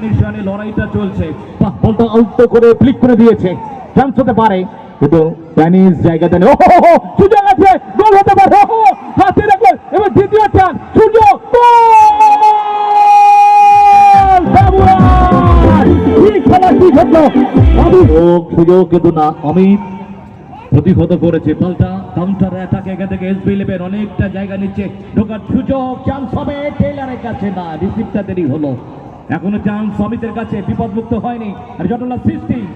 লড়াইটা চলছে। বলটা আউট করে ফ্লিক করে দিয়েছে। চান্স হতে পারে কিন্তু টেনিস জায়গা দেন ওহো সুযোগ আছে গোল হতে পারে ওহো, হাতে রাখলেন। এবার দ্বিতীয় চান্স সুযোগ সুযোগ কিন্তু না অমিত প্রতিহত করেছে। পাল্টা কাউন্টার অ্যাটাক এখান থেকে এসবি ইলেভেন অনেকটা জায়গা নিচ্ছে। ঢোকার সুযোগ চান্স হবে টেইলারের কাছে না রিসিভটা দেরি হলো। এখনও চান্স সমিতের কাছে, বিপদমুক্ত হয়নি। আর সৃষ্টি।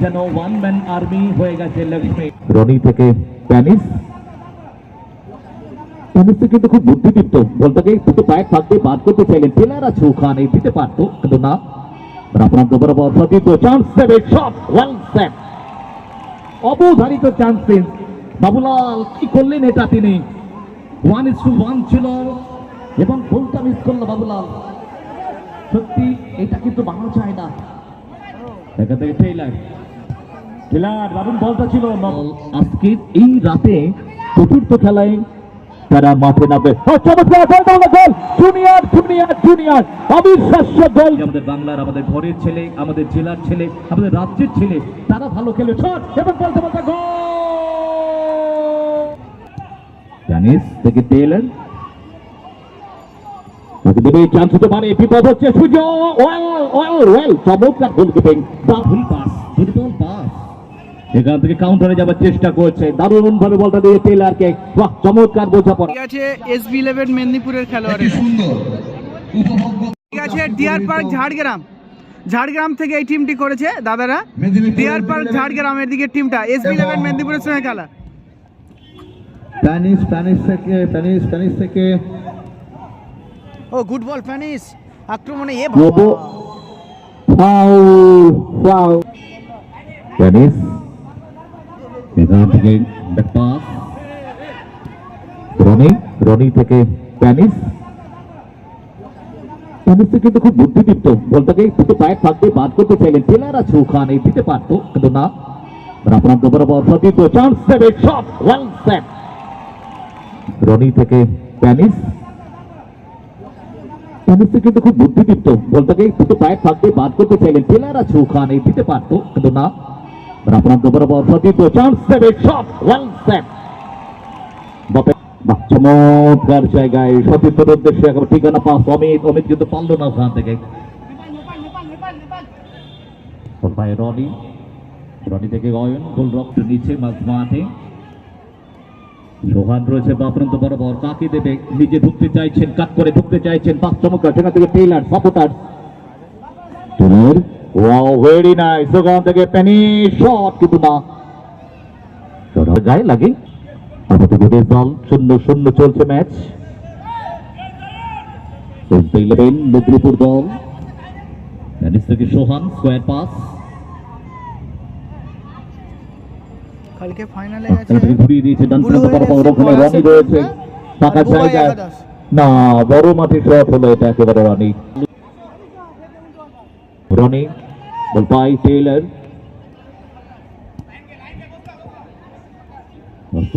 যেন ওয়ান হয়ে গেছে বাদ করতে দিতে পারতো, কিন্তু না। চান্স বাবুলাল কি করলেন এটা তিনি? ওয়ান ইস টু ওয়ান ছিল। এবং গোলটা মিস করল বাবুলাল। সত্যি এটা কিন্তু বানানো চায় না। এখান থেকে টেইলার টেইলার দারুণ বলটা ছিল। বল আজকের এই রাতে চতুর্থ খেলায় তারা মাঠে নামবে। ও, চমৎকার goal, goal, goal! Junior junior junior. অবিশ্বাস্য গোল। আমাদের বাংলার আমাদের ঘরের ছেলে আমাদের জেলার ছেলে আমাদের রাজ্যের ছেলে তারা ভালো খেলে। শট এবং বলতে বলতে গোল! জানিস? থেকে টেইলার তাকে দেবে চান্স হতে পারে। বিপদ হচ্ছে সুযোগ। ওয়েল ওয়েল ওয়েল চমৎকার গোলকিপিং ভুল পাস ফুটবল পাস এখান থেকে কাউন্টারে যাবার চেষ্টা করছে। দারুণ ভাবে বলটা দিয়ে টেইলারকে বাহ চমৎকার বোঝাপড়া। ঠিক আছে এসবি ইলেভেন মেদিনীপুরের খেলোয়াড় ঠিক আছে ডিয়ার পার্ক ঝাড়গ্রাম। ঝাড়গ্রাম থেকে এই টিমটি করেছে দাদারা। ডিয়ার পার্ক ঝাড়গ্রামের দিকে টিমটা এসবি ইলেভেন মেদিনীপুরের সঙ্গে খেলা। প্যানিস প্যানিস থেকে প্যানিস প্যানিস থেকে। ও গুড বল প্যানিস আক্রমণে এ রোবো ফাউল ফাউল জানিস এখান থেকে ব্যাক পাস রনি রনি থেকে প্যানিস প্যানিস তো কিন্তু খুব বুদ্ধিদীপ্ত। বলটাকে দুটো পায়ে ফাঁক দিয়ে বাদ করতে চাইলেন। আছে ওখানে দিতে পারতো কিন্তু না। রাফরান্ত বরাবর সতীর্থ চান্স দেবে শট ওয়েল সেট রনি থেকে প্যানিস। কিন্তু খুব বুদ্ধিদীপ্ত। বলটাকে দুটো পায়ে ফাঁক বাদ করতে চাইলেন। দিতে পারতো, কিন্তু না। জায়গায় ঠিকানা অমিত অমিত কিন্তু না থেকে। রনি। রনি থেকে রক্ত মাঝ মাঠে। সোহান রয়েছে বাপ্রান্ত বরাবর। কাকে দেবে? নিজে ঢুকতে চাইছেন কাট করে ঢুকতে চাইছেন? পাঁচ চমৎকার, সেখান থেকে Taylor supporter. Taylor wow very nice ওখান থেকে পেনি শট কিন্তু না। শট গায়ে লাগে। আপাতত দল শূন্য শূন্য চলছে ম্যাচ। ইলেভেন মেদিনীপুর দল। সোহান স্কোয়ার পাস কালকে ফাইনালে গেছে। ঘুরিয়ে দিয়েছে ডান পুরো প্রান্ত বরাবর ওখানে রনি রয়েছে। টিমটা। ফাঁকা একাদশ। না বড় মাঠে শট হলো এটা একেবারে রনি। রনি বল পাই টেইলার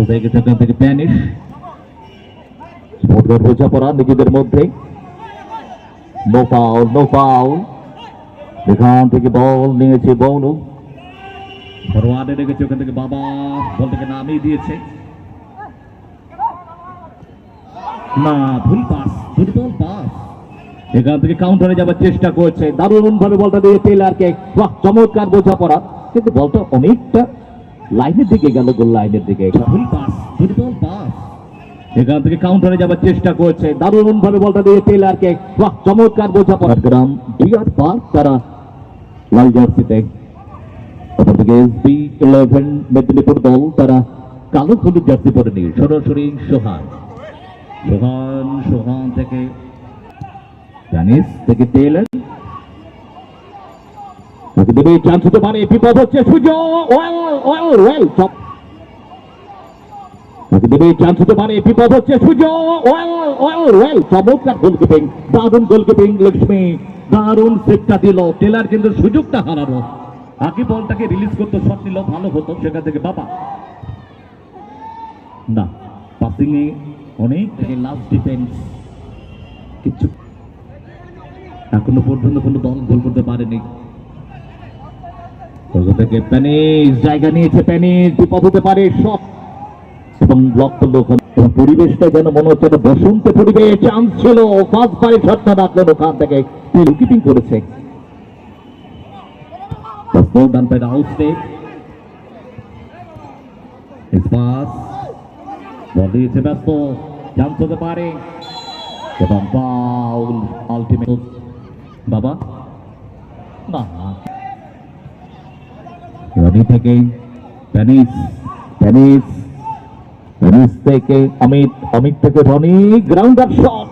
হয়ে গেছে থেকে প্যানিশ বোঝাপড়া নিজেদের মধ্যে। নো ফাউল নো ফাউল এখান থেকে বল নিয়েছে বলু ফরওয়ার্ডে রেখেছে ওখান থেকে বাবা বল থেকে নামিয়ে দিয়েছে। না, ভুল পাস ফুটবল পাস এখান থেকে কাউন্টারে যাবার চেষ্টা করছে। দারুণ ভাবে বলটা দিয়ে টেলারকে বাহ, চমৎকার বোঝাপড়া। কিন্তু বলটা অনেকটা লাইনের দিকে গেল গোল লাইনের দিকে। ভুল পাস ফুটবল পাস এখান থেকে কাউন্টারে যাবার চেষ্টা করছে। দারুণ ভাবে বলটা দিয়ে টেলারকে বাহ, চমৎকার বোঝাপড়া। গ্রাম ডিআর পার্ক, তারা লাল জার্সিতে ইলেভেন মেদিনীপুর দল তারা কালো হলুদ জার্সি সরাসরি সোহান সোহান সোহান থেকে জানিস থেকে সুযোগ দারুণ গোলকিপিং লক্ষ্মী দারুণ দিল টেলার কিন্তু সুযোগটা হারালো আগে বলটাকে রিলিজ করতে শট নিল ভালো হতো সেখান থেকে বাবা। না পাসিং এ অনেক লাস্ট ডিফেন্স কিছু এখনও পর্যন্ত কোনো দল গোল করতে পারেনি। থেকে প্যানিস জায়গা নিয়েছে প্যানিস বিপদ হতে পারে শট এবং ব্লক করল এবং পরিবেশটা যেন মনে হচ্ছে বসন্ত পরিবেশ চান্স ছিল। ফার্স্ট বারে শটটা রাখলেন ওখান থেকে। কিপিং করেছে। Ball done by the house state. His pass. বল দিয়েছে ব্যস্ত চান্স হতে পারে এবং ফাউল আলটিমেট বাবা না রনি থেকে প্যানিস প্যানিস প্যানিস থেকে অমিত অমিত থেকে রনি গ্রাউন্ডার শট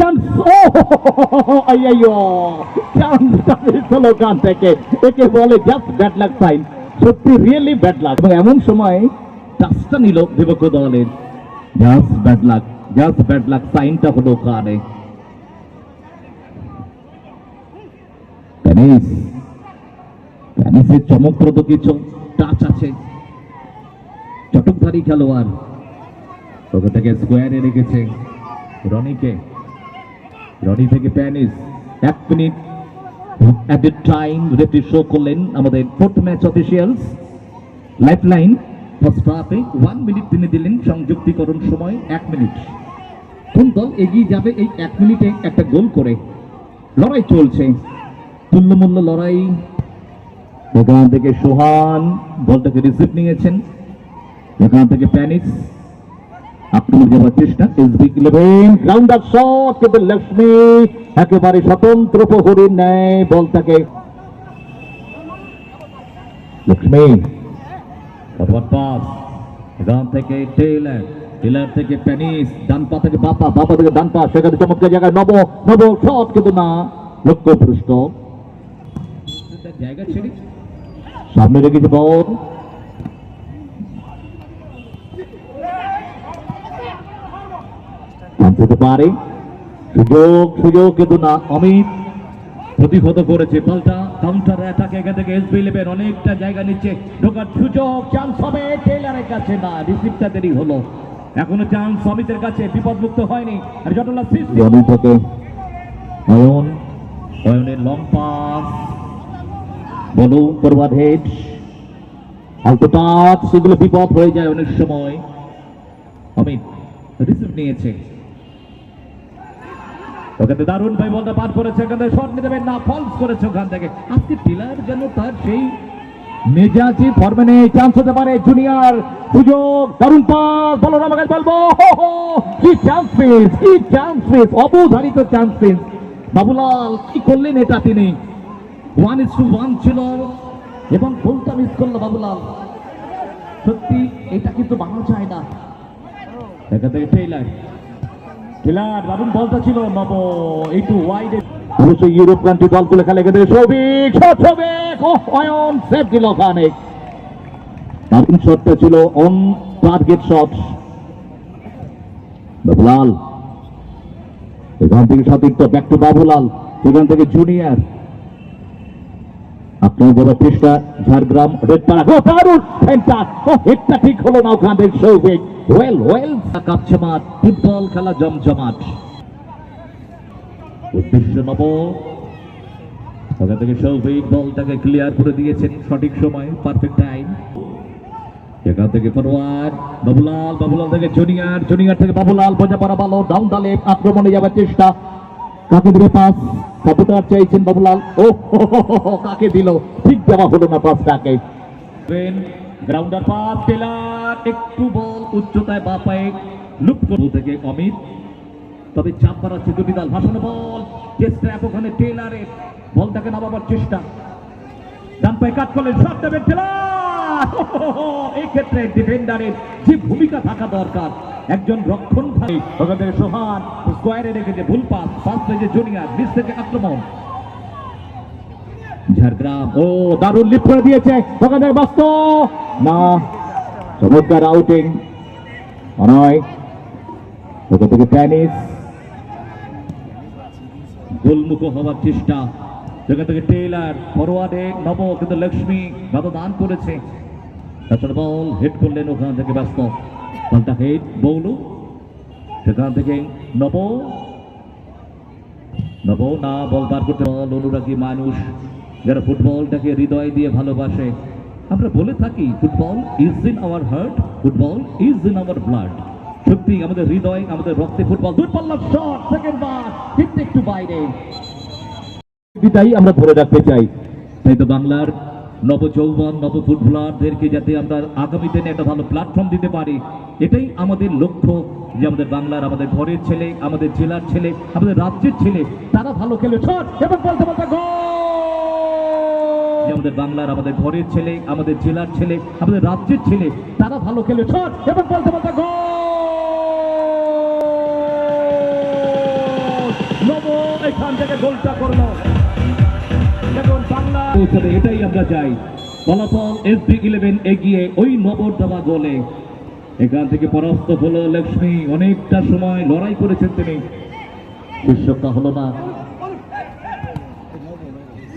চান্স ও আইয়ো চান্সটা মিস হলো ওখান থেকে একে বলে জাস্ট ব্যাড লাক সাইন সত্যি রিয়েলি ব্যাড লাক এবং এমন সময় টাচটা নিল বিপক্ষ দলের just bad luck just bad luck সাইনটা হলো ওখানে প্যানিস প্যানিসের চমকপ্রদ কিছু টাচ আছে। চটকধারী খেলোয়াড়। ওখান থেকে স্কোয়ারে রেখেছে রনিকে। রনি থেকে প্যানিস। এক minute. At a time referee show করলেন আমাদের fourth match officials life line first হাফে ওয়ান মিনিট তিনি দিলেন সংযুক্তিকরণ সময়, এক মিনিট। কোন দল এগিয়ে যাবে এই এক মিনিটে একটা গোল করে? লড়াই চলছে। তুল্যমূল্য লড়াই। এখান থেকে সোহান, বলটাকে রিসিভ নিয়েছেন। এখান থেকে প্যানিস। আক্রমণ যাওয়ার চেষ্টা এসবি ইলেভেন গ্রাউন্ডার শট কিন্তু লক্ষ্মী একেবারে স্বতন্ত্র প্রহরীর ন্যায় বলটাকে লক্ষ্মী ফরওয়ার্ড পাস। এখান থেকে টেইলার টেইলার থেকে প্যানিস ডান পা থেকে বাপা বাপা থেকে ডান পা সেখানে চমৎকার জায়গায় নব নব শট কিন্তু না লক্ষ্য পৃষ্ঠ জায়গা ছেড়ে। সামনে রেখেছে বল। হতে পারে সুযোগ সুযোগ কিন্তু না অমিত। প্রতিহত করেছে পাল্টা। কাউন্টার অ্যাটাক এখান থেকে এসবি ইলেভেন অনেকটা জায়গা নিচ্ছে। ঢোকার সুযোগ চান্স হবে। টেইলারের কাছে না রিসিভটা দেরি হলো। এখনও চান্স সমিতের কাছে বিপদমুক্ত হয়নি। আর জটলা সৃষ্টি রনি থেকে। অয়ন অয়নের লং পাস বলু ফরওয়ার্ড হেড অল্প টাচ সেগুলো বিপদ হয়ে যায় অনেক সময়। অমিত রিসিভ নিয়েছে। ওখানে দারুণ ভাই বলটা পার করেছে, এখানে শট নিতে না ফলস করেছে ওখান থেকে। আজকে টিলার যেন তার সেই মেজাজি ফর্মে নেই চান্স হতে পারে জুনিয়র সুযোগ, দারুণ পাস বলরাম আগে বলব কি চান্স পেস কি চান্স পেস অবধারিত চান্স পেস বাবুলাল, কি করলেন এটা তিনি? ওয়ান ইস টু ওয়ান ছিল, এবং গোলটা মিস করল বাবুলাল। সত্যি, এটা কিন্তু বানা চায় না। এখান থেকে টেইলার টেইলার দারুণ বলটা ছিল নব, একটু ওয়াইড অবশ্যই ইউরোপ কান্ট্রি দলগুলো খেলে গেছে। সৌভিক, শট, সৌভিক। অয়ন সেভ দিল ওখানে দারুণ শটটা ছিল অন টার্গেট শট বাবুলাল। এখান থেকে সতীর্থ ব্যাক টু বাবুলাল। সেখান থেকে জুনিয়র আপনার যাবার চেষ্টা ঝাড়গ্রাম, রেড পাড়া। ও, দারুণ সেন্টার ও হেডটা ঠিক হলো না ওখান থেকে সৌভিক। ওয়েল ওয়েল কাঁপছে ফুটবল খেলা জমজমাট। উদ্দেশ্য থেকে সৌভিক বলটাকে ক্লিয়ার করে দিয়েছেন সঠিক সময় পারফেক্ট টাইম এখান থেকে ফরওয়ার্ড বাবুলাল বাবুলাল থেকে জুনিয়র জুনিয়র থেকে বাবুলাল, বোঝা পড়া ভালো ডাউন দালে আক্রমণে যাবার চেষ্টা। কাকে দিবে পাস সাপোর্টার চাইছেন বাবুলাল। ও কাকে দিল? ঠিক দেওয়া হলো না পাসটাকে গ্রাউন্ডার পাস টেলার, একটু বল, উচ্চতায় বা পায়ে লুপ করব থেকে অমিত। তবে চাপ বাড়াচ্ছে দুটি দল, ভাসানো বল, চেষ্টা ওখানে টেলারের, বলটাকে নামাবার চেষ্টা। ডান পায়ে কাট করলেন শট দেবেন টেলার! এই ক্ষেত্রে ডিফেন্ডারের যে ভূমিকা থাকা দরকার। একজন রক্ষণ ভাই সোহান স্কোয়ারে রেখেছে ভুল পাস পাস পেয়েছে জুনিয়র নিচ থেকে আক্রমণ। ঝাড়গ্রাম। ও, দারুণ লিপ করে দিয়েছে। ওখানে বাস্ত। না চমৎকার আউটিং অনয়। ওখান থেকে টেনিস গোলমুখ হওয়ার চেষ্টা। সেখান থেকে টেইলার ফরওয়ার্ডে নব, কিন্তু লক্ষ্মী বাধা দান করেছে। তাছাড়া বল হেড করলেন ওখান থেকে ব্যস্ত। বলটা হেড বৌলু। সেখান থেকে নব। নব না বল বার করতে বল অনুরাগী মানুষ। যারা ফুটবলটাকে হৃদয় দিয়ে ভালোবাসে, আমরা বলে থাকি, football is in our heart football is in our blood সত্যি, আমাদের হৃদয়, আমাদের রক্তে ফুটবল। দুই পাল্লা শট সেকেন্ড বার ঠিক একটু বাইরে। বিদায়ী আমরা ধরে রাখতে চাই। তাই তো বাংলার নব ফুটবলারদেরকে যাতে আমরা আগামী দিনে একটা ভালো প্ল্যাটফর্ম দিতে পারি, এটাই আমাদের লক্ষ্য যে আমাদের বাংলার আমাদের ঘরের ছেলে, আমাদের জেলার ছেলে, আমাদের রাজ্যের ছেলে, তারা ভালো খেলে ছট এবং বলতে বলতে গোল যে আমাদের বাংলার আমাদের ঘরের ছেলে, আমাদের জেলার ছেলে, আমাদের রাজ্যের ছেলে, তারা ভালো খেলে। ছট এবং বলতে বলতে গোল। এখান থেকে গোলটা করল। এটাই আমরা চাই। ফলাফল এসবি ইলেভেন এগিয়ে ওই নবর গোলে। এখান থেকে পরাস্ত হলো লক্ষ্মী। অনেকটা সময় লড়াই করেছেন তিনি। শীর্ষকটা হলো না।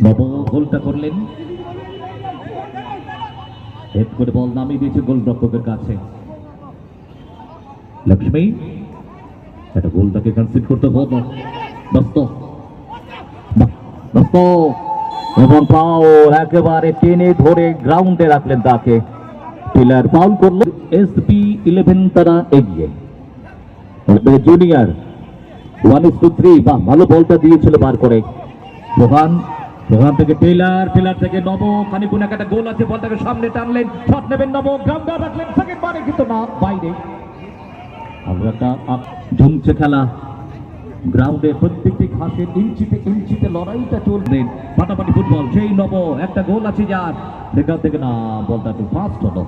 নব গোলটা করলেন। হেড করে বল নামিয়ে দিয়েছে গোলরক্ষকের কাছে। লক্ষ্মী, একটা গোলটাকে কনসিড করতে হলো দস্ত এবং পাউল একেবারে টেনে ধরে গ্রাউন্ডে রাখলেন তাকে। পিলার ফাউল করল। এসপি ইলেভেন তারা এগিয়ে। Junior one is two three বা ভালো বলটা দিয়েছিল বার করে। সোহান সোহান থেকে টেলার টেলার থেকে নব খানিকুন একটা গোল আছে, বলটাকে সামনে টানলেন, শট নেবেন নব গ্রাউন্ডার রাখলেন সেকেন্ড বারে কিন্তু না বাইরে। জমছে খেলা। গ্রাউন্ডে প্রত্যেকটি ঘাসের ইঞ্চিতে ইঞ্চিতে লড়াইটা চলবেন ফাটাফাটি ফুটবল, সেই নব একটা গোল আছে যার। সেখান থেকে না, বলটা একটু ফাস্ট হলো।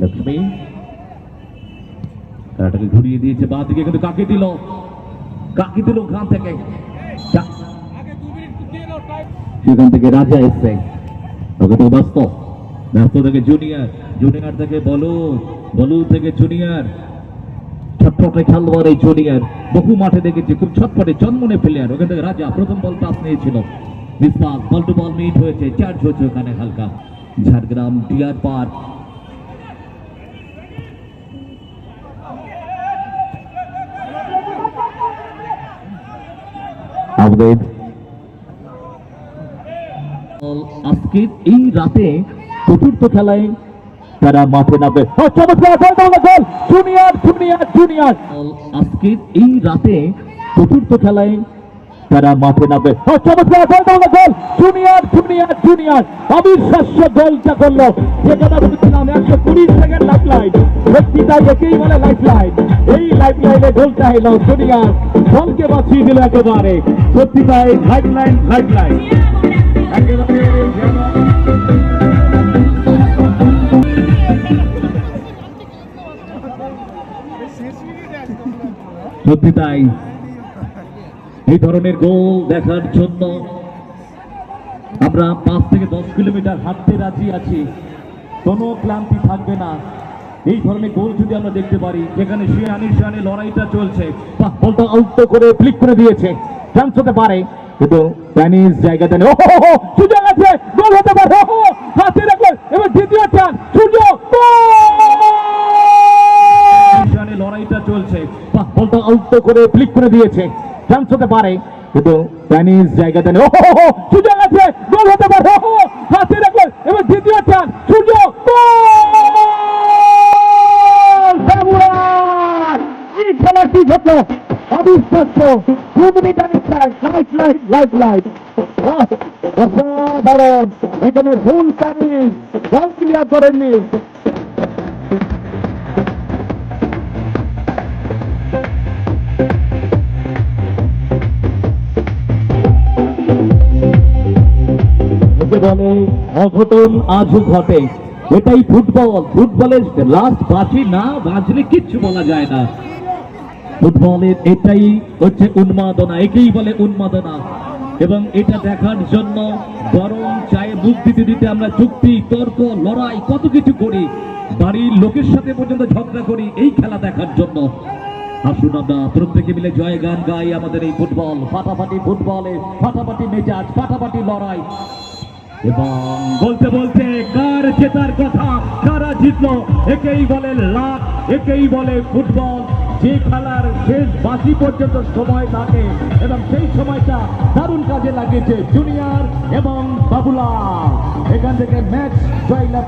লক্ষ্মী। খেলাটাকে ঘুরিয়ে দিয়েছে বাঁ দিকে, কিন্তু কাকে দিল? কাকে দিল ওখান থেকে? সেখান থেকে রাজা এসছে। ওকে তো ব্যস্ত। ব্যস্ত থেকে জুনিয়র জুনিয়র থেকে বলো বলু থেকে জুনিয়র ছটপটে খেলোয়াড় এই বহু মাঠে দেখেছি, খুব ছটপটে প্লেয়ার ওখান থেকে রাজা প্রথম বল পাস নিয়েছিল। Biswas ball to ball meet হয়েছে চার্জ হয়েছে ওখানে হালকা। ঝাড়গ্রাম ডিয়ার পার্ক আমাদের আজকের এই রাতে চতুর্থ খেলায় তারা মাঠে নামবে! Junior junior junior. আজকের এই রাতে চতুর্থ খেলায় তারা মাঠে নামবে! Junior junior junior. অবিশ্বাস্য গোলটা করল। যেখানে বলেছিলাম একশো কুড়ি সেকেন্ড লাইফ লাইন তাই একেই বলে লাইফ লাইন এই লাইফ লাইনে গোলটা এলো জুনিয়র। দলকে বাঁচিয়ে দিল একেবারে। সত্যি তাই লাইফ লাইন লাইফ লাইন সত্যি তাই। এই ধরনের গোল দেখার জন্য আমরা পাঁচ থেকে দশ কিলোমিটার হাঁটতে রাজি আছি। কোনো ক্লান্তি থাকবে না। এই ধরনের গোল যদি আমরা দেখতে পারি, যেখানে শিয়ানি শিয়ানি লড়াইটা চলছে বলটা আউট করে ফ্লিক করে দিয়েছে। চান্স হতে পারে। কিন্তু স্প্যানিশ জায়গা দেন ও সুযোগ আছে গোল হতে পারে। হাতে রাখলেন এবার দ্বিতীয় চান্স সুযোগ লড়াইটা চলছে। বলটা আউট করে ফ্লিক করে দিয়েছে। চান্স হতে পারে। কিন্তু স্প্যানিশ জায়গা দেন ও সুযোগ আছে গোল হতে পারে। হাতে রাখলেন এবার দ্বিতীয় চান্স সুযোগ এই খেলাটি ঘটলো অবিশ্বাস্য দু মিনিট বল, অঘটন আজও ঘটে। এটাই ফুটবল। ফুটবলের লাস্ট বাঁচি না বাঁচলে কিচ্ছু বলা যায় না। ফুটবলের এটাই হচ্ছে উন্মাদনা, একেই বলে উন্মাদনা। এবং এটা দেখার জন্য গরম চায়ে মুখ দিতে দিতে আমরা চুক্তি, তর্ক, লড়াই, কত কিছু করি, বাড়ির লোকের সাথে পর্যন্ত ঝগড়া করি, এই খেলা দেখার জন্য। আসুন আমরা প্রত্যেকে মিলে জয় গান গাই আমাদের এই ফুটবল। ফাটাফাটি ফুটবলে, ফাটাফাটি মেজাজ, ফাটাফাটি লড়াই। এবং বলতে বলতে কার জেতার কথা, কারা জিতলো, একেই বলে লাভ একেই বলে ফুটবল। যে খেলার শেষ বাসি পর্যন্ত সময় থাকে এবং সেই সময়টা দারুণ কাজে লাগিয়েছে জুনিয়র এবং বাবুলা এখান থেকে ম্যাচ জয়লাভ